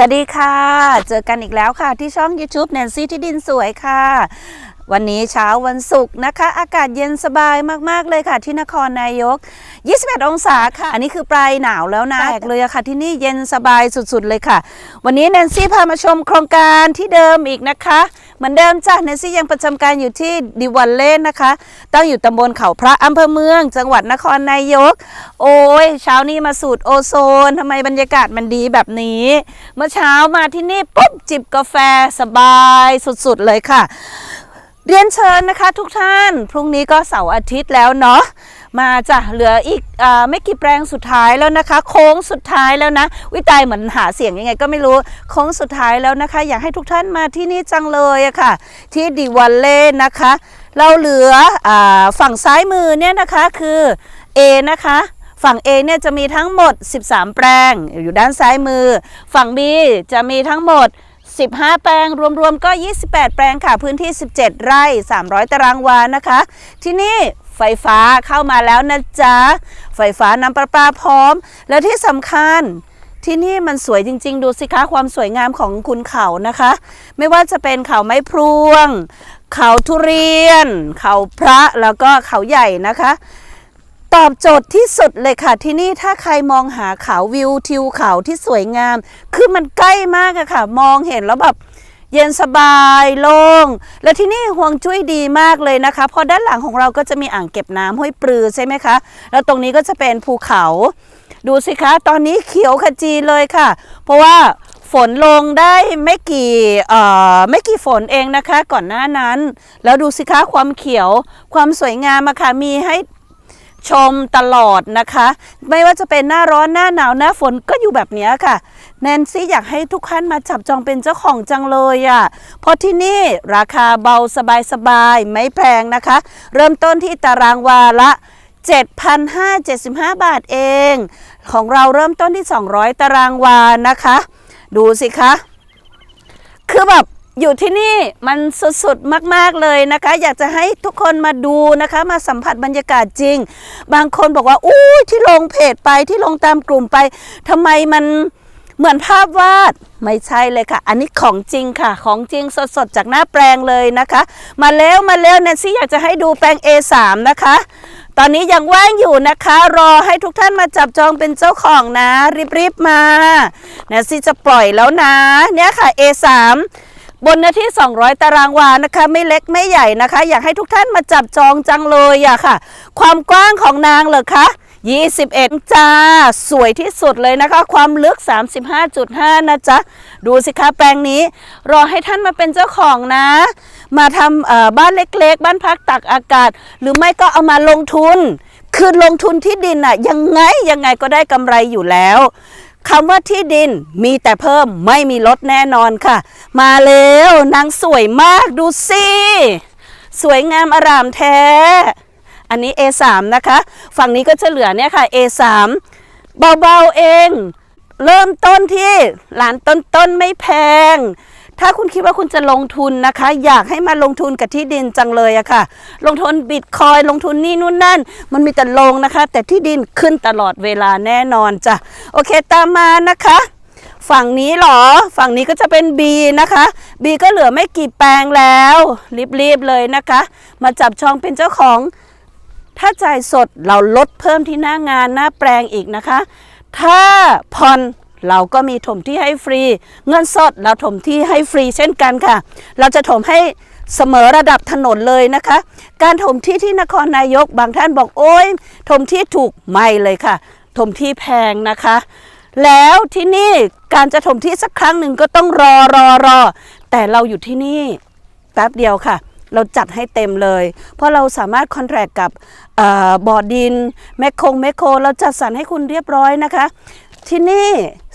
สวัสดีค่ะ เจอกันอีกแล้วค่ะ ที่ช่อง YouTube แนนซี่ที่ดินสวยค่ะ วันนี้เช้าวันศุกร์นะคะ อากาศเย็นสบายมาก ๆ เลยค่ะ ที่นครนายก 21 องศาค่ะ อันนี้คือปลายหนาวแล้วนะแปลกเลยอะค่ะ ที่นี่เย็นสบายสุด ๆ เลยค่ะ วันนี้แนนซี่พามาชมโครงการที่เดิมอีกนะคะ เหมือนเดิมจ้ะแนนซี่ยังประจำการอยู่ที่ดิวันเล่นนะคะ ตั้งอยู่ตำบลเขาพระอำเภอเมือง จังหวัดนครนายก โอ้ยเช้านี้มาสูตรโอโซนทำไมบรรยากาศมันดีแบบนี้ เมื่อเช้ามาที่นี่ปุ๊บจิบกาแฟสบายสุดๆเลยค่ะ เรียนเชิญนะคะทุกท่าน พรุ่งนี้ก็เสาร์อาทิตย์แล้วเนาะ มาจ้ะเหลืออีกอไม่กี่แปลงสุดท้ายแล้วนะคะ โค้งสุดท้ายแล้วนะ วิตายเหมือนหาเสียงยังไงก็ไม่รู้โค้งสุดท้ายแล้วนะคะ อยากให้ทุกท่านมาที่นี่จังเลยอะค่ะ ที่ดิวันเล่นะคะ เราเหลืออฝั่งซ้ายมือเนี่ยนะคะคือ A นะคะฝั่ง A เนี่ยจะมีทั้งหมด 13 แปลงอยู่ด้านซ้ายมือ ฝั่ง B จะมีทั้งหมด 15 แปลง รวมๆก็ 28 แปลงค่ะ พื้นที่ 17 ไร่ 300 ตารางวานะคะ ที่นี่ ไฟฟ้าเข้ามาแล้วนะจ๊ะ ไฟฟ้าน้ำประปาพร้อม และที่สำคัญที่นี่มันสวยจริง ๆ ดูสิคะความสวยงามของคุณเขานะคะ ไม่ว่าจะเป็นเขาไม้พรวง เขาทุเรียน เขาพระแล้วก็เขาใหญ่นะคะ ตอบโจทย์ที่สุดเลยค่ะ ที่นี่ถ้าใครมองหาเขาวิวทิวเขาที่สวยงาม คือมันใกล้มากอะค่ะ มองเห็นแล้วแบบ เย็นสบายโล่ง และที่นี่ห่วงจุ้ยดีมากเลยนะคะเพราะด้านหลังของเราก็จะมีอ่างเก็บน้ำห้วยปลือใช่ไหมคะ แล้วตรงนี้ก็จะเป็นภูเขา ดูสิคะ ตอนนี้เขียวขจีเลยค่ะ เพราะว่าฝนลงได้ไม่กี่เอ่อไม่กี่ฝนเองนะคะ ก่อนหน้านั้น แล้วดูสิคะความเขียวความสวยงามอะค่ะมีให้ชมตลอดนะคะ ไม่ว่าจะเป็นหน้าร้อนหน้าหนาวหน้าฝนก็อยู่แบบนี้ค่ะ แนนซี่อยากให้ทุกท่านมาจับจองเป็นเจ้าของจังเลยอะ่ะ เพราะที่นี่ราคาเบาสบายๆ ไม่แพงนะคะ เริ่มต้นที่ตารางวาละ 7,575 บาทเอง ของเราเริ่มต้นที่ 200 ตารางวานะคะ ดูสิคะ คือแบบอยู่ที่นี่มันสุดๆ มากๆเลยนะคะ อยากจะให้ทุกคนมาดูนะคะ มาสัมผัสบรรยากาศจริง บางคนบอกว่าอู้ที่ลงเพจไปที่ลงตามกลุ่มไปทำไมมัน เหมือนภาพวาดไม่ใช่เลยค่ะ อันนี้ของจริงค่ะ ของจริงสดๆ จากหน้าแปลงเลยนะคะ มาแล้วมาแล้วแนนซี่อยากจะให้ดูแปลง A3 นะคะ ตอนนี้ยังว่างอยู่นะคะ รอให้ทุกท่านมาจับจองเป็นเจ้าของนะ รีบๆมาแนนซี่จะปล่อยแล้วนะ เนี่ยค่ะ A3 บนเนื้อที่ 200 ตารางวานะคะ ไม่เล็กไม่ใหญ่นะคะ อยากให้ทุกท่านมาจับจองจังเลยอะค่ะ ความกว้างของนางเหรอคะ 21 จ้า สวยที่สุดเลยนะคะ ความลึก 35.5 นะจ๊ะ ดูสิคะแปลงนี้ รอให้ท่านมาเป็นเจ้าของนะ มาทำเอ่อบ้านเล็กๆ บ้านพักตักอากาศ หรือไม่ก็เอามาลงทุน คือลงทุนที่ดินอะยังไงยังไงก็ได้กำไรอยู่แล้วคำว่าที่ดินมีแต่เพิ่มไม่มีลดแน่นอนค่ะ มาแล้วนางสวยมากดูสิ สวยงามอารามแท้ อันนี้ A3 นะคะ ฝั่งนี้ก็จะเหลือเนี่ยค่ะ A3 เบาๆเอง เริ่มต้นที่หลานต้นๆไม่แพง ถ้าคุณคิดว่าคุณจะลงทุนนะคะ อยากให้มาลงทุนกับที่ดินจังเลยอะค่ะ ลงทุนบิตคอยลงทุนนี่นู่นนั่น มันมีแต่ลงนะคะ แต่ที่ดินขึ้นตลอดเวลาแน่นอนจ้ะโอเคตามมานะคะฝั่งนี้หรอ ฝั่งนี้ก็จะเป็น B นะคะ B ก็เหลือไม่กี่แปลงแล้ว รีบๆเลยนะคะ มาจับจองเป็นเจ้าของ ถ้าจ่ายสดเราลดเพิ่มที่หน้างานหน้าแปลงอีกนะคะ ถ้าผ่อนเราก็มีถมที่ให้ฟรี เงินสดเราถมที่ให้ฟรีเช่นกันค่ะ เราจะถมให้เสมอระดับถนนเลยนะคะ การถมที่ที่นครนายกบางท่านบอกโอ้ยถมที่ถูกไม่เลยค่ะ ถมที่แพงนะคะ แล้วที่นี่การจะถมที่สักครั้งหนึ่งก็ต้องรอรอรอแต่เราอยู่ที่นี่แป๊บเดียวค่ะ เราจัดให้เต็มเลย เพราะเราสามารถคอนแทรคกับเออบอดดิน แมคคงแมคโคร เราจัดสรรให้คุณเรียบร้อยนะคะ ที่นี่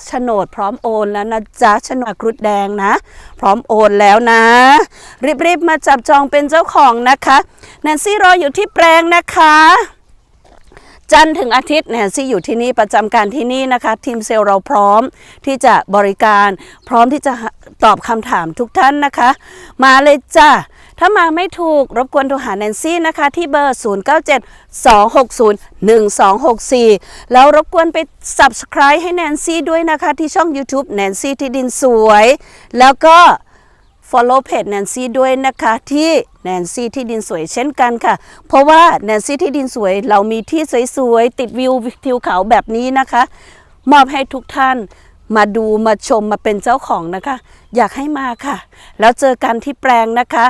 โฉนดพร้อมโอนแล้วนะจ๊ะโฉนดกรุดแดงนะ พร้อมโอนแล้วนะ รีบๆมาจับจองเป็นเจ้าของนะคะแนนซี่รออยู่ที่แปลงนะคะจันถึงอาทิตย์แนนซี่อยู่ที่นี่ประจำการที่นี่นะคะ ทีมเซลล์เราพร้อมที่จะบริการ พร้อมที่จะตอบคำถามทุกท่านนะคะ มาเลยจ้า ถ้ามาไม่ถูกรบกวนโทรหาแนนซี่นะคะที่เบอร์ 0972601264 แล้วรบกวนไป subscribe ให้แนนซี่ด้วยนะคะที่ช่อง YouTube แนนซี่ที่ดินสวย แล้วก็ follow page แนนซี่ด้วยนะคะที่แนนซี่ที่ดินสวยเช่นกันค่ะ เพราะว่าแนนซี่ที่ดินสวยเรามีที่สวยๆ ติดวิวทิวเขาแบบนี้นะคะ มอบให้ทุกท่านมาดูมาชมมาเป็นเจ้าของนะคะ อยากให้มาค่ะ แล้วเจอกันที่แปลงนะคะ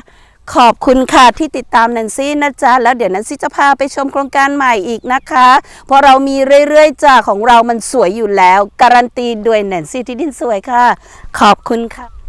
ขอบคุณค่ะที่ติดตามแนนซี่นะจ๊ะ แล้วเดี๋ยวแนนซี่จะพาไปชมโครงการใหม่อีกนะคะ เพราะเรามีเรื่อยๆจ้าของเรามันสวยอยู่แล้ว การันตีด้วยแนนซี่ที่ดินสวยค่ะ ขอบคุณค่ะ